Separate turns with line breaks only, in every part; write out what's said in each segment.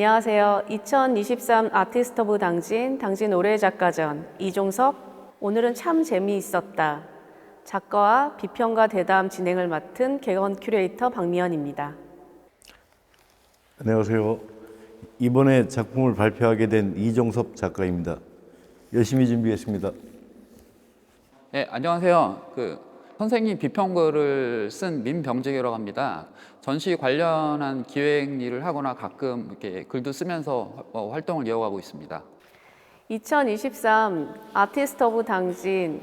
안녕하세요. 2023 아티스트 오브 당진, 당진 올해 작가전 이종섭. 오늘은 참 재미있었다. 작가와 비평가 대담 진행을 맡은 개건 큐레이터 박미연입니다.
안녕하세요. 이번에 작품을 발표하게 된 이종섭 작가입니다. 열심히 준비했습니다.
네, 안녕하세요. 그 선생님 비평글을 쓴 민병직이라고 합니다. 전시 관련한 기획 일을 하거나 가끔 이렇게 글도 쓰면서 어, 활동을 이어가고 있습니다.
2023 아티스트 오브 당진,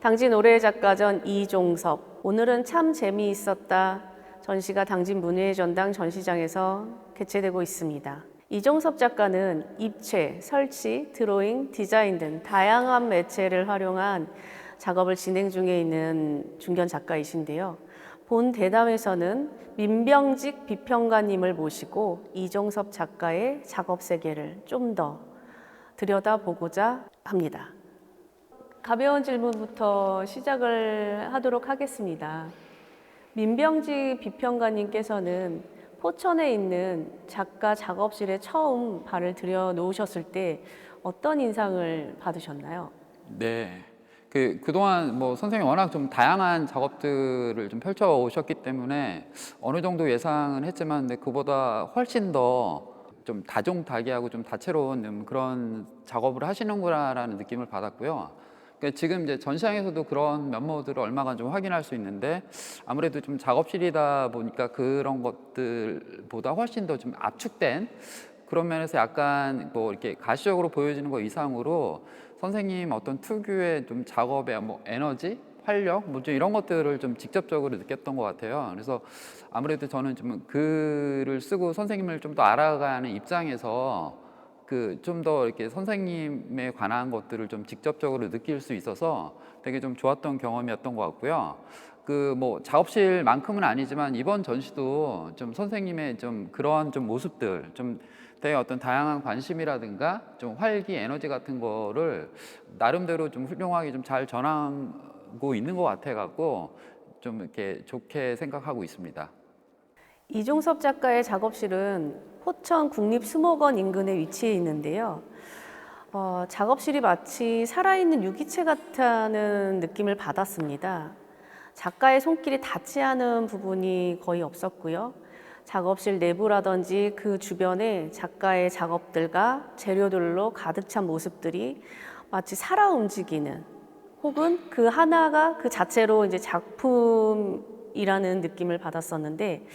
당진 올해 작가전 이종섭. 오늘은 참 재미있었다. 전시가 당진 문예의 전당 전시장에서 개최되고 있습니다. 이종섭 작가는 입체, 설치, 드로잉, 디자인 등 다양한 매체를 활용한 작업을 진행 중에 있는 중견 작가이신데요. 본 대담에서는 민병직 비평가님을 모시고 이종섭 작가의 작업 세계를 좀 더 들여다보고자 합니다. 가벼운 질문부터 시작을 하도록 하겠습니다. 민병지 비평가님께서는 포천에 있는 작가 작업실에 처음 발을 들여 놓으셨을 때 어떤 인상을 받으셨나요?
네. 그 그동안 뭐 선생님이 워낙 좀 다양한 작업들을 좀 펼쳐 오셨기 때문에 어느 정도 예상은 했지만 근데 그보다 훨씬 더 좀 다종다기하고 좀 다채로운 좀 그런 작업을 하시는구나라는 느낌을 받았고요. 그러니까 지금 이제 전시장에서도 그런 면모들을 얼마간 좀 확인할 수 있는데 아무래도 좀 작업실이다 보니까 그런 것들보다 훨씬 더 좀 압축된 그런 면에서 약간 뭐 이렇게 가시적으로 보여지는 것 이상으로 선생님 어떤 특유의 좀 작업의 뭐 에너지, 활력, 뭐좀 이런 것들을 좀 직접적으로 느꼈던 것 같아요. 그래서 아무래도 저는 좀 글을 쓰고 선생님을 좀 더 알아가는 입장에서 그 좀 더 이렇게 선생님에 관한 것들을 좀 직접적으로 느낄 수 있어서 되게 좀 좋았던 경험이었던 것 같고요. 그 뭐 작업실만큼은 아니지만 이번 전시도 좀 선생님의 좀 그런 좀 모습들 좀 되게 어떤 다양한 관심이라든가 좀 활기 에너지 같은 거를 나름대로 좀 훌륭하게 좀 잘 전하고 있는 것 같아 갖고 좀 이렇게 좋게 생각하고 있습니다.
이종섭 작가의 작업실은 포천 국립수목원 인근에 위치해 있는데요. 어, 작업실이 마치 살아있는 유기체 같다는 느낌을 받았습니다. 작가의 손길이 닿지 않은 부분이 거의 없었고요. 작업실 내부라든지 그 주변에 작가의 작업들과 재료들로 가득 찬 모습들이 마치 살아 움직이는 혹은 그 하나가 그 자체로 이제 작품이라는 느낌을 받았었는데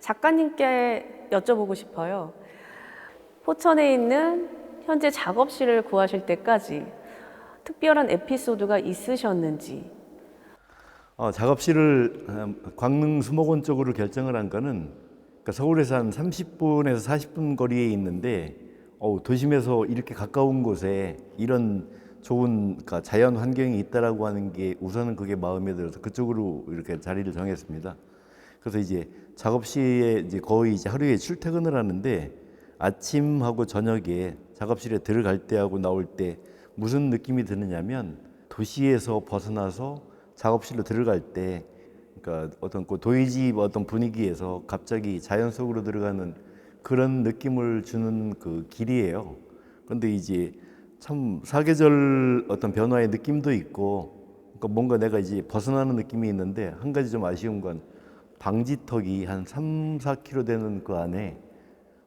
작가님께 여쭤보고 싶어요. 포천에 있는 현재 작업실을 구하실 때까지 특별한 에피소드가 있으셨는지
어, 작업실을 음, 광릉 수목원 쪽으로 결정을 한 거는 그러니까 서울에서 한 30분에서 40분 거리에 있는데 어우, 도심에서 이렇게 가까운 곳에 이런 좋은 그러니까 자연 환경이 있다라고 하는 게 우선은 그게 마음에 들어서 그쪽으로 이렇게 자리를 정했습니다. 그래서 이제 작업실에 이제 거의 이제 하루에 출퇴근을 하는데 아침하고 저녁에 작업실에 들어갈 때하고 나올 때 무슨 느낌이 드느냐면 도시에서 벗어나서 작업실로 들어갈 때 그러니까 어떤 그 도의집 어떤 분위기에서 갑자기 자연 속으로 들어가는 그런 느낌을 주는 그 길이에요. 근데 이제 참 사계절 어떤 변화의 느낌도 있고 그러니까 뭔가 내가 이제 벗어나는 느낌이 있는데 한 가지 좀 아쉬운 건 방지턱이 한 3, 4km 되는 그 안에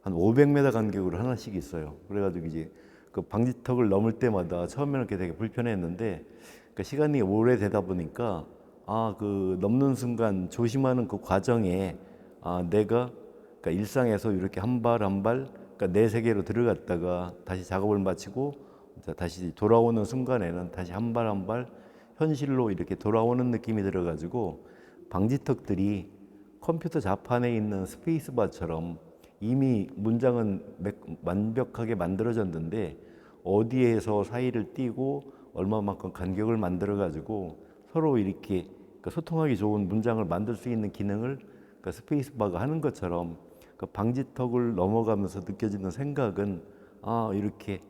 한 500m 간격으로 하나씩 있어요. 그래가지고 이제 그 방지턱을 넘을 때마다 처음에는 그게 되게 불편했는데 그 시간이 오래되다 보니까 아 그 넘는 순간 조심하는 그 과정에 아 내가 그러니까 일상에서 이렇게 한 발 한 발 그러니까 내 세계로 들어갔다가 다시 작업을 마치고 다시 돌아오는 순간에는 다시 한 발 한 발 현실로 이렇게 돌아오는 느낌이 들어가지고 방지턱들이 컴퓨터 자판에 있는 스페이스바처럼 이미 문장은 맥- 완벽하게 만들어졌는데 어디에서 사이를 띄고 얼마만큼 간격을 만들어 가지고 서로 이렇게 그 소통하기 좋은 문장을 만들 수 있는 기능을 그 스페이스바가 하는 것처럼 그 방지턱을 넘어가면서 느껴지는 생각은 아 이렇게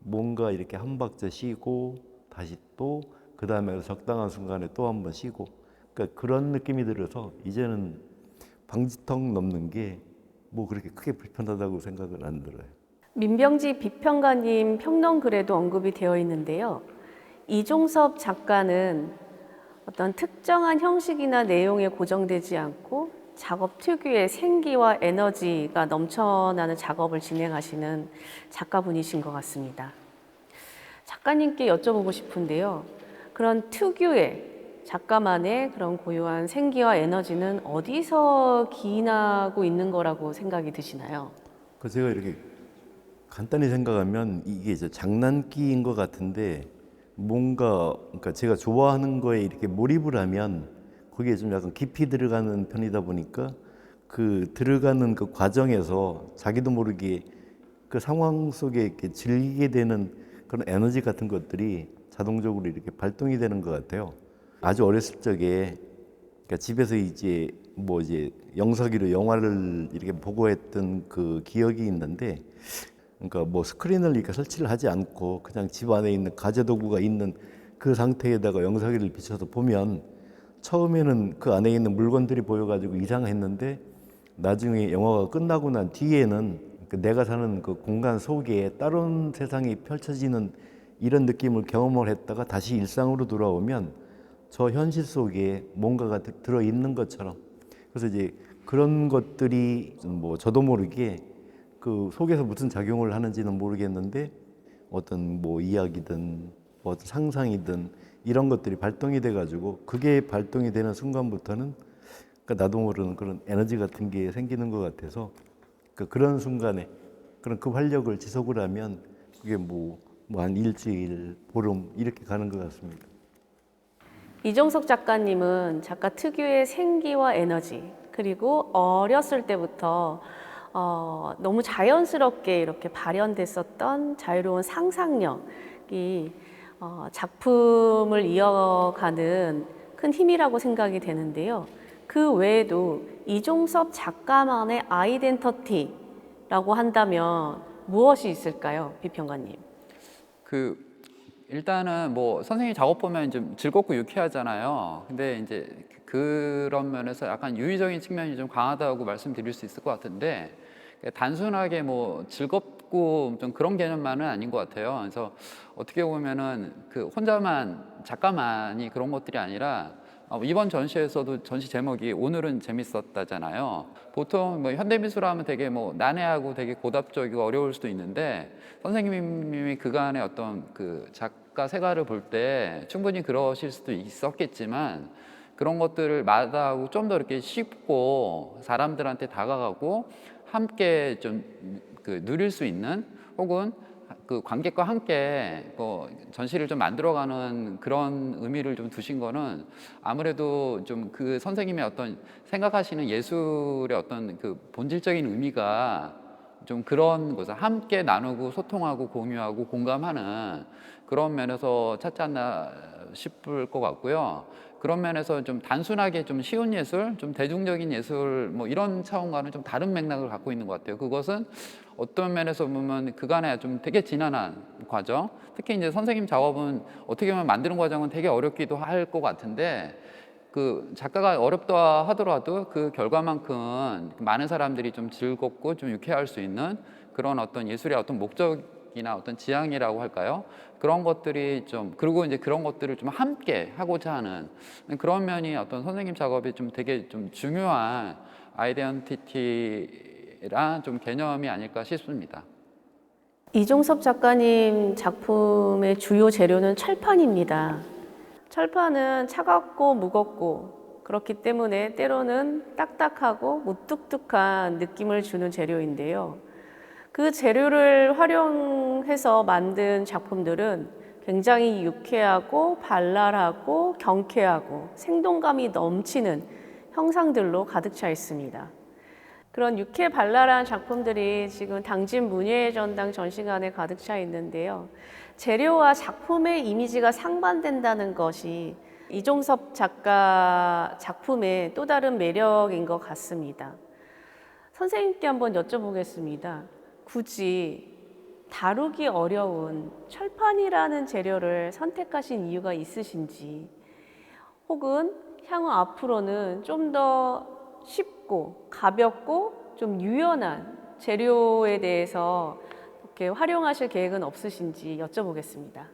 뭔가 이렇게 한 박자 쉬고 다시 또 그 다음에 적당한 순간에 또 한 번 쉬고 그러니까 그런 느낌이 들어서 이제는 방지턱 넘는 게 뭐 그렇게 크게 불편하다고 생각은 안 들어요.
민병지 비평가님 평론 글에도 언급이 되어 있는데요. 이종섭 작가는 어떤 특정한 형식이나 내용에 고정되지 않고 작업 특유의 생기와 에너지가 넘쳐나는 작업을 진행하시는 작가분이신 것 같습니다. 작가님께 여쭤보고 싶은데요. 그런 특유의 작가만의 그런 고유한 생기와 에너지는 어디서 기인하고 있는 거라고 생각이 드시나요?
그 제가 이렇게 간단히 생각하면 이게 이제 장난기인 것 같은데 뭔가 그러니까 제가 좋아하는 거에 이렇게 몰입을 하면 거기에 좀 약간 깊이 들어가는 편이다 보니까 그 들어가는 그 과정에서 자기도 모르게 그 상황 속에 이렇게 즐기게 되는 그런 에너지 같은 것들이 자동적으로 이렇게 발동이 되는 것 같아요. 아주 어렸을 적에 그러니까 집에서 이제 뭐 이제 영상기로 영화를 이렇게 보고 했던 그 기억이 있는데 그러니까 뭐 스크린을 이렇게 설치를 하지 않고 그냥 집 안에 있는 가재 도구가 있는 그 상태에다가 영상기를 비춰서 보면 처음에는 그 안에 있는 물건들이 보여가지고 이상했는데 나중에 영화가 끝나고 난 뒤에는 그 내가 사는 그 공간 속에 다른 세상이 펼쳐지는 이런 느낌을 경험을 했다가 다시 일상으로 돌아오면 저 현실 속에 뭔가가 드- 들어 있는 것처럼 그래서 이제 그런 것들이 뭐 저도 모르게 그 속에서 무슨 작용을 하는지는 모르겠는데 어떤 뭐 이야기든 뭐 어떤 상상이든 이런 것들이 발동이 돼 가지고 그게 발동이 되는 순간부터는 그러니까 나도 모르는 그런 에너지 같은 게 생기는 것 같아서 그 그런 순간에 그런 그 활력을 지속을 하면 그게 뭐 뭐한 일주일 보름 이렇게 가는 것 같습니다.
이종석 작가님은 작가 특유의 생기와 에너지 그리고 어렸을 때부터 어, 너무 자연스럽게 이렇게 발현됐었던 자유로운 상상력이 어, 작품을 이어가는 큰 힘이라고 생각이 되는데요. 그 외에도 이종섭 작가만의 아이덴터티라고 한다면 무엇이 있을까요, 비평가님?
그 일단은 뭐 선생님 작업 보면 좀 즐겁고 유쾌하잖아요. 근데 이제 그런 면에서 약간 유의적인 측면이 좀 강하다고 말씀드릴 수 있을 것 같은데 단순하게 뭐 즐겁고 좀 그런 개념만은 아닌 것 같아요. 그래서 어떻게 보면은 그 혼자만 작가만이 그런 것들이 아니라 어, 이번 전시에서도 전시 제목이 오늘은 재밌었다잖아요. 보통 뭐 현대미술하면 되게 뭐 난해하고 되게 고답적이고 어려울 수도 있는데 선생님이 그간의 어떤 그 작가 생활을 볼때 충분히 그러실 수도 있었겠지만 그런 것들을 마다하고 좀 더 이렇게 쉽고 사람들한테 다가가고 함께 좀 그 누릴 수 있는 혹은 그 관객과 함께 그 전시를 좀 만들어가는 그런 의미를 좀 두신 거는 아무래도 좀 그 선생님의 어떤 생각하시는 예술의 어떤 그 본질적인 의미가 좀 그런 것을 함께 나누고 소통하고 공유하고 공감하는 그런 면에서 찾지 않나 싶을 것 같고요. 그런 면에서 좀 단순하게 좀 쉬운 예술, 좀 대중적인 예술 뭐 이런 차원과는 좀 다른 맥락을 갖고 있는 것 같아요. 그것은 어떤 면에서 보면 그간에 좀 되게 지난한 과정, 특히 이제 선생님 작업은 어떻게 보면 만드는 과정은 되게 어렵기도 할 것 같은데 그 작가가 어렵다 하더라도 그 결과만큼 많은 사람들이 좀 즐겁고 좀 유쾌할 수 있는 그런 어떤 예술의 어떤 목적이나 어떤 지향이라고 할까요? 그런 것들이 좀 그리고 이제 그런 것들을 좀 함께 하고자 하는 그런 면이 어떤 선생님 작업이 좀 되게 좀 중요한 아이덴티티랑 좀 개념이 아닐까 싶습니다.
이종섭 작가님 작품의 주요 재료는 철판입니다. 철판은 차갑고 무겁고 그렇기 때문에 때로는 딱딱하고 무뚝뚝한 느낌을 주는 재료인데요. 그 재료를 활용해서 만든 작품들은 굉장히 유쾌하고 발랄하고 경쾌하고 생동감이 넘치는 형상들로 가득 차 있습니다. 그런 유쾌 발랄한 작품들이 지금 당진 문예의 전당 전시관에 가득 차 있는데요. 재료와 작품의 이미지가 상반된다는 것이 이종섭 작가 작품의 또 다른 매력인 것 같습니다. 선생님께 한번 여쭤보겠습니다. 굳이 다루기 어려운 철판이라는 재료를 선택하신 이유가 있으신지, 혹은 향후 앞으로는 좀 더 쉽고 가볍고 좀 유연한 재료에 대해서 이렇게 활용하실 계획은 없으신지 여쭤보겠습니다.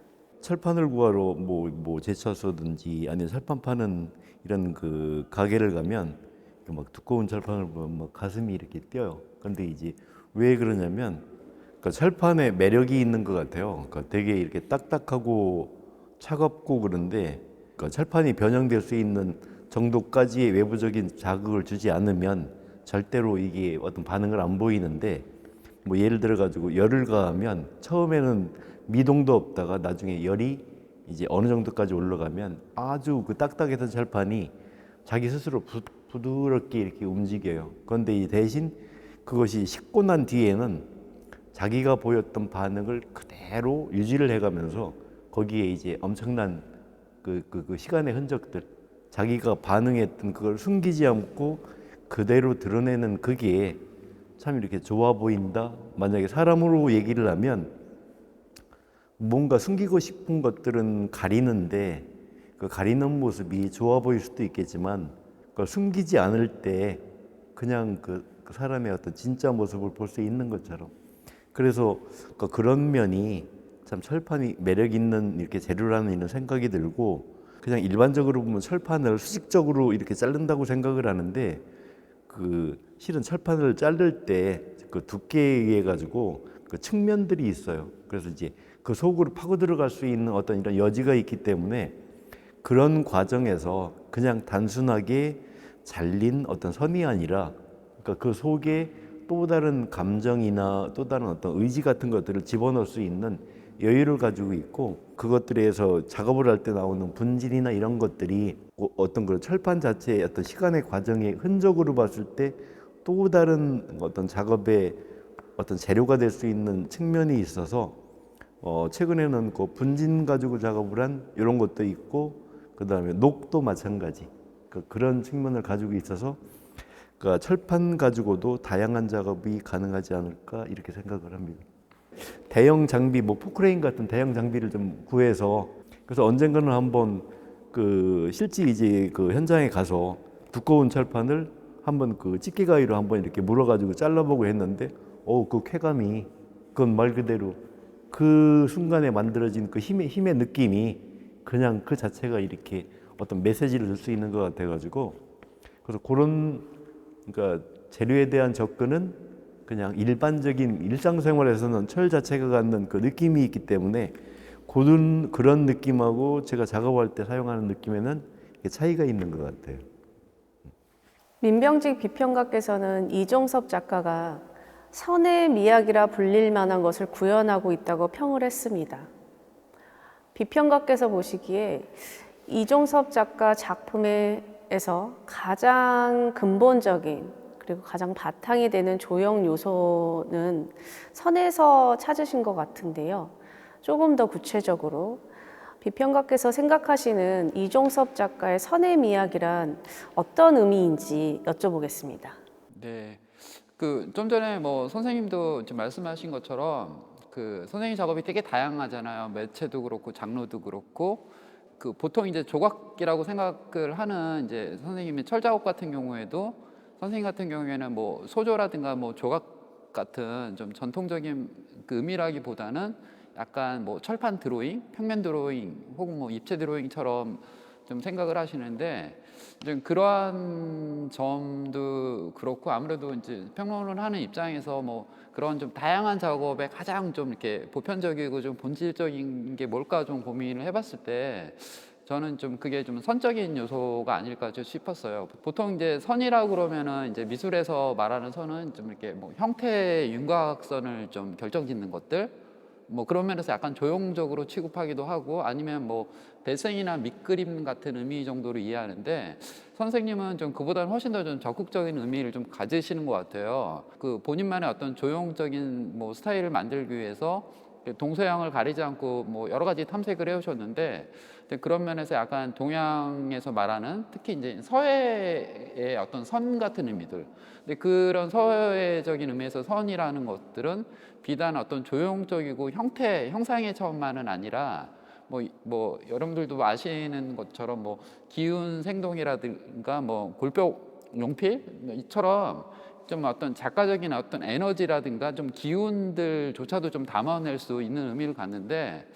철판을 구하러 뭐, 뭐 제철소든지 아니면 철판 파는 이런 그 가게를 가면 막 두꺼운 철판을 보면 막 가슴이 이렇게 뛰어요. 그런데 이제 왜 그러냐면 그 철판에 매력이 있는 것 같아요. 그러니까 되게 이렇게 딱딱하고 차갑고 그런데 그 철판이 변형될 수 있는 정도까지의 외부적인 자극을 주지 않으면 절대로 이게 어떤 반응을 안 보이는데 뭐 예를 들어 가지고 열을 가하면 처음에는 미동도 없다가 나중에 열이 이제 어느 정도까지 올라가면 아주 그 딱딱했던 철판이 자기 스스로 부, 부드럽게 이렇게 움직여요. 그런데 이 대신 그것이 식고 난 뒤에는 자기가 보였던 반응을 그대로 유지를 해가면서 거기에 이제 엄청난 그, 그, 그 시간의 흔적들 자기가 반응했던 그걸 숨기지 않고 그대로 드러내는 그게 참 이렇게 좋아 보인다. 만약에 사람으로 얘기를 하면 뭔가 숨기고 싶은 것들은 가리는데 그 가리는 모습이 좋아 보일 수도 있겠지만 그걸 숨기지 않을 때 그냥 그, 그 사람의 어떤 진짜 모습을 볼 수 있는 것처럼 그래서 그 그런 면이 참 철판이 매력 있는 이렇게 재료라는 이런 생각이 들고 그냥 일반적으로 보면 철판을 수직적으로 이렇게 자른다고 생각을 하는데 그 실은 철판을 자를 때 그 두께에 의해 가지고 그 측면들이 있어요. 그래서 이제 그 속으로 파고 들어갈 수 있는 어떤 이런 여지가 있기 때문에 그런 과정에서 그냥 단순하게 잘린 어떤 선이 아니라 그러니까 그 속에 또 다른 감정이나 또 다른 어떤 의지 같은 것들을 집어넣을 수 있는 여유를 가지고 있고 그것들에서 작업을 할 때 나오는 분진이나 이런 것들이 어- 어떤 그 철판 자체의 어떤 시간의 과정의 흔적으로 봤을 때 또 다른 어떤 작업의 어떤 재료가 될 수 있는 측면이 있어서 어 최근에는 그 분진 가지고 작업을 한 이런 것도 있고 그 다음에 녹도 마찬가지. 그 그런 측면을 가지고 있어서 그 철판 가지고도 다양한 작업이 가능하지 않을까 이렇게 생각을 합니다. 대형 장비 뭐 포크레인 같은 대형 장비를 좀 구해서 그래서 언젠가는 한번 그 실제 이제 그 현장에 가서 두꺼운 철판을 한번 그 집게 가위로 한번 이렇게 물어가지고 잘라보고 했는데 어그 쾌감이 그건 말 그대로 그 순간에 만들어진 그 힘의 힘의 느낌이 그냥 그 자체가 이렇게 어떤 메시지를 줄 수 있는 것 같아가지고 그래서 그런 그러니까 재료에 대한 접근은 그냥 일반적인 일상생활에서는 철 자체가 갖는 그 느낌이 있기 때문에 그런 그런 느낌하고 제가 작업할 때 사용하는 느낌에는 차이가 있는 것 같아요.
민병직 비평가께서는 이종섭 작가가 선의 미학이라 불릴 만한 것을 구현하고 있다고 평을 했습니다. 비평가께서 보시기에 이종섭 작가 작품 에서 가장 근본적인 그리고 가장 바탕이 되는 조형 요소는 선에서 찾으신 것 같은데요. 조금 더 구체적으로 비평가께서 생각하시는 이종섭 작가의 선의 미학이란 어떤 의미인지 여쭤보겠습니다.
네. 그 좀 전에 뭐 선생님도 지금 말씀하신 것처럼 그 선생님 작업이 되게 다양하잖아요. 매체도 그렇고 장르도 그렇고 그 보통 이제 조각이라고 생각을 하는 이제 선생님의 철 작업 같은 경우에도 선생님 같은 경우에는 뭐 소조라든가 뭐 조각 같은 좀 전통적인 그 의미라기보다는 약간 뭐 철판 드로잉, 평면 드로잉 혹은 뭐 입체 드로잉처럼 좀 생각을 하시는데 이제 그러한 점도 그렇고 아무래도 이제 평론을 하는 입장에서 뭐 그런 좀 다양한 작업에 가장 좀 이렇게 보편적이고 좀 본질적인 게 뭘까 좀 고민을 해봤을 때 저는 좀 그게 좀 선적인 요소가 아닐까 좀 싶었어요. 보통 이제 선이라고 그러면은 이제 미술에서 말하는 선은 좀 이렇게 뭐 형태의 윤곽선을 좀 결정짓는 것들 뭐 그런 면에서 약간 조형적으로 취급하기도 하고 아니면 뭐 배생이나 밑그림 같은 의미 정도로 이해하는데 선생님은 좀 그보다는 훨씬 더 좀 적극적인 의미를 좀 가지시는 것 같아요. 그 본인만의 어떤 조형적인 뭐 스타일을 만들기 위해서 동서양을 가리지 않고 뭐 여러 가지 탐색을 해오셨는데 그런 면에서 약간 동양에서 말하는 특히 이제 서해의 어떤 선 같은 의미들. 근데 그런 서해적인 의미에서 선이라는 것들은 비단 어떤 조형적이고 형태 형상의 처음만은 아니라 뭐, 뭐 여러분들도 아시는 것처럼 뭐 기운 생동이라든가 뭐 골격 용필? 이처럼 좀 어떤 작가적인 어떤 에너지라든가 좀 기운들조차도 좀 담아낼 수 있는 의미를 갖는데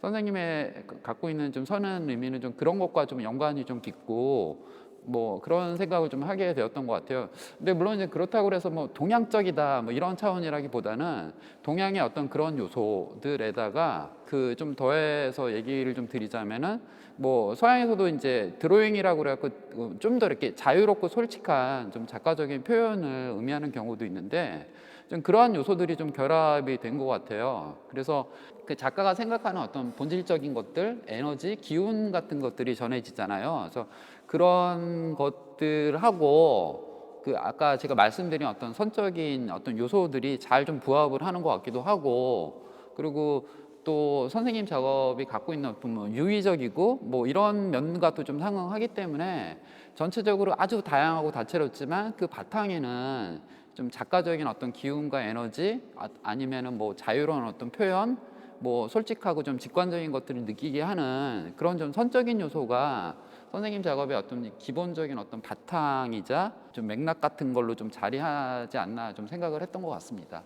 선생님의 그 갖고 있는 좀 선한 의미는 좀 그런 것과 좀 연관이 좀 깊고 뭐 그런 생각을 좀 하게 되었던 것 같아요. 근데 물론 이제 그렇다고 해서 뭐 동양적이다 뭐 이런 차원이라기보다는 동양의 어떤 그런 요소들에다가 그 좀 더해서 얘기를 좀 드리자면은 뭐 서양에서도 이제 드로잉이라고 그래갖고 좀 더 이렇게 자유롭고 솔직한 좀 작가적인 표현을 의미하는 경우도 있는데 좀 그러한 요소들이 좀 결합이 된 것 같아요. 그래서 그 작가가 생각하는 어떤 본질적인 것들, 에너지, 기운 같은 것들이 전해지잖아요. 그래서 그런 것들하고 그 아까 제가 말씀드린 어떤 선적인 어떤 요소들이 잘 좀 부합을 하는 것 같기도 하고 그리고 또 선생님 작업이 갖고 있는 어떤 뭐 유의적이고 뭐 이런 면과도 좀 상응하기 때문에 전체적으로 아주 다양하고 다채롭지만 그 바탕에는 좀 작가적인 어떤 기운과 에너지 아- 아니면은 뭐 자유로운 어떤 표현 뭐 솔직하고 좀 직관적인 것들을 느끼게 하는 그런 좀 선적인 요소가 선생님 작업의 어떤 기본적인 어떤 바탕이자 좀 맥락 같은 걸로 좀 자리하지 않나 좀 생각을 했던 것 같습니다.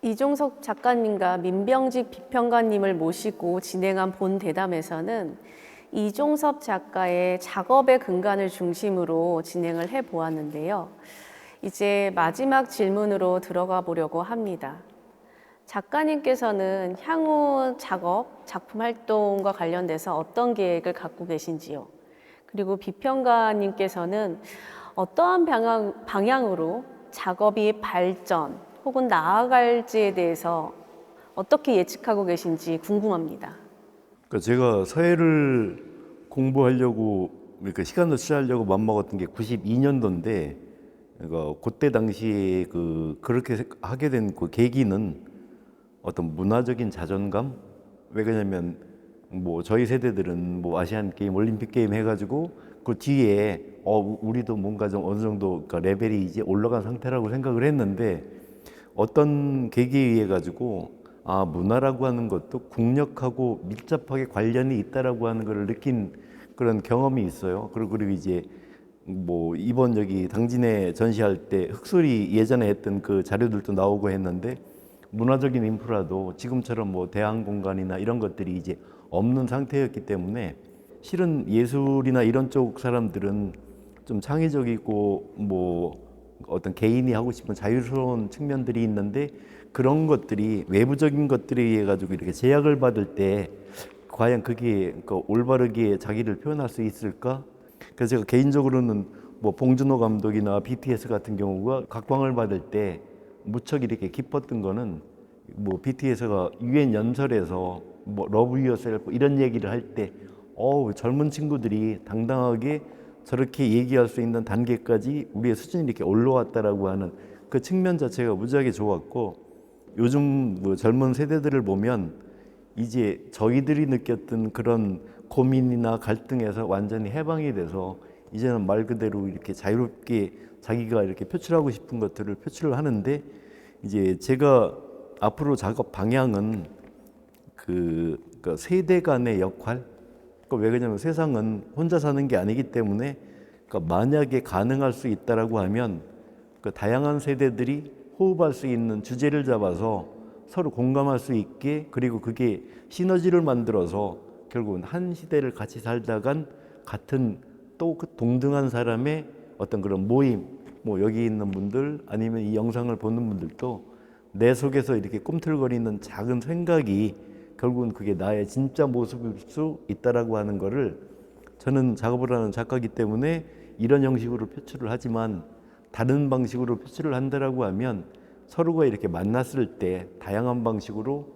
이종석 작가님과 민병직 비평가님을 모시고 진행한 본 대담에서는 이종섭 작가의 작업의 근간을 중심으로 진행을 해 보았는데요. 이제 마지막 질문으로 들어가 보려고 합니다. 작가님께서는 향후 작업, 작품 활동과 관련돼서 어떤 계획을 갖고 계신지요? 그리고 비평가님께서는 어떠한 방향, 방향으로 작업이 발전 혹은 나아갈지에 대해서 어떻게 예측하고 계신지 궁금합니다.
그러니까 제가 서예를 공부하려고 그러니까 시간을 취하려고 맘먹었던 게 92년도인데 그러니까 그때 당시에 그 그렇게 하게 된 그 계기는 어떤 문화적인 자존감 왜 그러냐면 뭐 저희 세대들은 뭐 아시안 게임 올림픽 게임 해가지고 그 뒤에 어 우리도 뭔가 좀 어느 정도 그러니까 레벨이 이제 올라간 상태라고 생각을 했는데 어떤 계기에 의해 가지고 아 문화라고 하는 것도 국력하고 밀접하게 관련이 있다라고 하는 것을 느낀 그런 경험이 있어요. 그리고 그리고 이제 뭐 이번 여기 당진에 전시할 때 흑소리 예전에 했던 그 자료들도 나오고 했는데 문화적인 인프라도 지금처럼 뭐 대항 공간이나 이런 것들이 이제 없는 상태였기 때문에 실은 예술이나 이런 쪽 사람들은 좀 창의적이고 뭐 어떤 개인이 하고 싶은 자유스러운 측면들이 있는데 그런 것들이 외부적인 것들에 의해 가지고 이렇게 제약을 받을 때 과연 그게 그 올바르게 자기를 표현할 수 있을까? 그래서 제가 개인적으로는 뭐 봉준호 감독이나 BTS 같은 경우가 각광을 받을 때 무척 이렇게 기뻤던 거는 뭐 BTS가 유엔 연설에서 뭐 러브 유어셀프 이런 얘기를 할 때 어우 젊은 친구들이 당당하게 저렇게 얘기할 수 있는 단계까지 우리의 수준이 이렇게 올라왔다라고 하는 그 측면 자체가 무지하게 좋았고 요즘 뭐 젊은 세대들을 보면 이제 저희들이 느꼈던 그런 고민이나 갈등에서 완전히 해방이 돼서 이제는 말 그대로 이렇게 자유롭게 자기가 이렇게 표출하고 싶은 것들을 표출을 하는데 이제 제가 앞으로 작업 방향은 그, 그 세대 간의 역할 그왜 그러냐면 세상은 혼자 사는 게 아니기 때문에 그 만약에 가능할 수 있다라고 하면 그 다양한 세대들이 호흡할 수 있는 주제를 잡아서 서로 공감할 수 있게 그리고 그게 시너지를 만들어서 결국은 한 시대를 같이 살다간 같은 또그 동등한 사람의 어떤 그런 모임 뭐 여기 있는 분들 아니면 이 영상을 보는 분들도 내 속에서 이렇게 꿈틀거리는 작은 생각이 결국은 그게 나의 진짜 모습일 수 있다라고 하는 거를 저는 작업을 하는 작가이기 때문에 이런 형식으로 표출을 하지만 다른 방식으로 표출을 한다라고 하면 서로가 이렇게 만났을 때 다양한 방식으로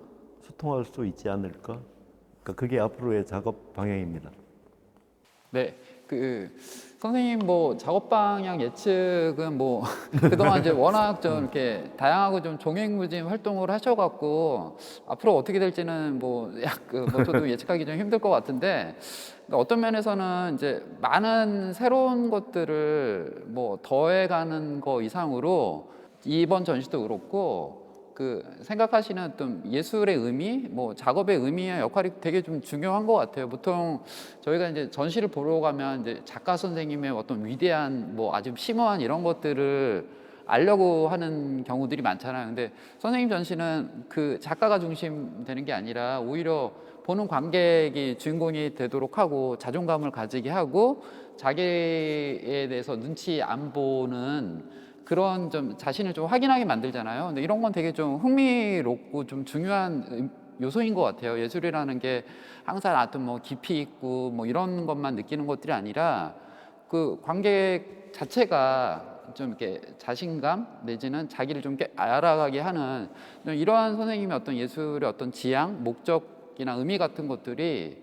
소통할 수 있지 않을까? 그러니까 그게 앞으로의 작업 방향입니다.
네, 그 선생님 뭐 작업 방향 예측은 뭐 그동안 이제 워낙 좀 이렇게 다양하고 좀 종횡무진 활동을 하셔갖고 앞으로 어떻게 될지는 뭐약뭐 저도 예측하기 좀 힘들 것 같은데 그러니까 어떤 면에서는 이제 많은 새로운 것들을 뭐 더해가는 거 이상으로 이번 전시도 그렇고 그 생각하시는 어떤 예술의 의미, 뭐 작업의 의미와 역할이 되게 좀 중요한 것 같아요. 보통 저희가 이제 전시를 보러 가면 이제 작가 선생님의 어떤 위대한 뭐 아주 심오한 이런 것들을 알려고 하는 경우들이 많잖아요. 근데 선생님 전시는 그 작가가 중심 되는 게 아니라 오히려 보는 관객이 주인공이 되도록 하고 자존감을 가지게 하고 자기에 대해서 눈치 안 보는 그런 좀 자신을 좀 확인하게 만들잖아요. 근데 이런 건 되게 좀 흥미롭고 좀 중요한 음- 요소인 것 같아요. 예술이라는 게 항상 어떤 뭐 깊이 있고 뭐 이런 것만 느끼는 것들이 아니라 그 관객 자체가 좀 이렇게 자신감 내지는 자기를 좀 알아가게 하는 좀 이러한 선생님의 어떤 예술의 어떤 지향, 목적이나 의미 같은 것들이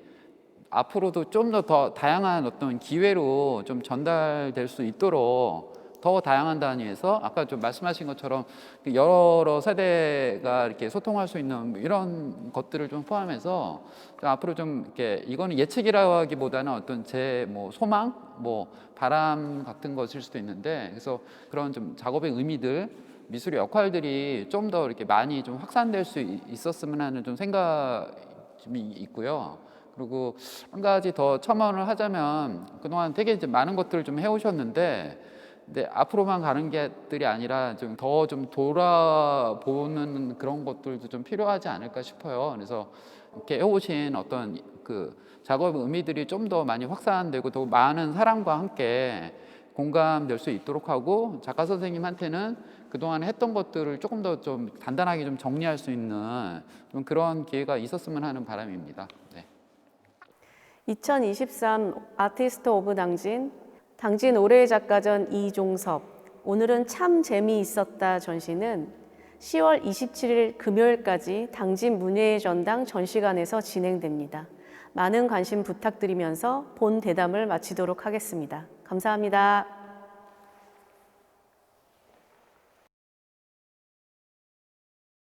앞으로도 좀 더 더 다양한 어떤 기회로 좀 전달될 수 있도록 더 다양한 단위에서 아까 좀 말씀하신 것처럼 그 여러 세대가 이렇게 소통할 수 있는 이런 것들을 좀 포함해서 좀 앞으로 좀 이렇게 이거는 예측이라고 하기보다는 어떤 제 뭐 소망, 뭐 바람 같은 것일 수도 있는데 그래서 그런 좀 작업의 의미들 미술의 역할들이 좀 더 이렇게 많이 좀 확산될 수 있- 있었으면 하는 좀 생각이 있고요. 그리고 한 가지 더 첨언을 하자면 그동안 되게 이제 많은 것들을 좀 해오셨는데 근데 앞으로만 가는 것들이 아니라 좀 더 좀 돌아보는 그런 것들도 좀 필요하지 않을까 싶어요. 그래서 이렇게 해오신 어떤 그 작업 의미들이 좀 더 많이 확산되고 더 많은 사람과 함께 공감될 수 있도록 하고 작가 선생님한테는 그동안 했던 것들을 조금 더 좀 단단하게 좀 정리할 수 있는 좀 그런 기회가 있었으면 하는 바람입니다. 네.
2023 아티스트 오브 당진, 당진 올해의 작가전 이종섭, 오늘은 참 재미있었다 전시는 10월 27일 금요일까지 당진 문예의 전당 전시관에서 진행됩니다. 많은 관심 부탁드리면서 본 대담을 마치도록 하겠습니다. 감사합니다.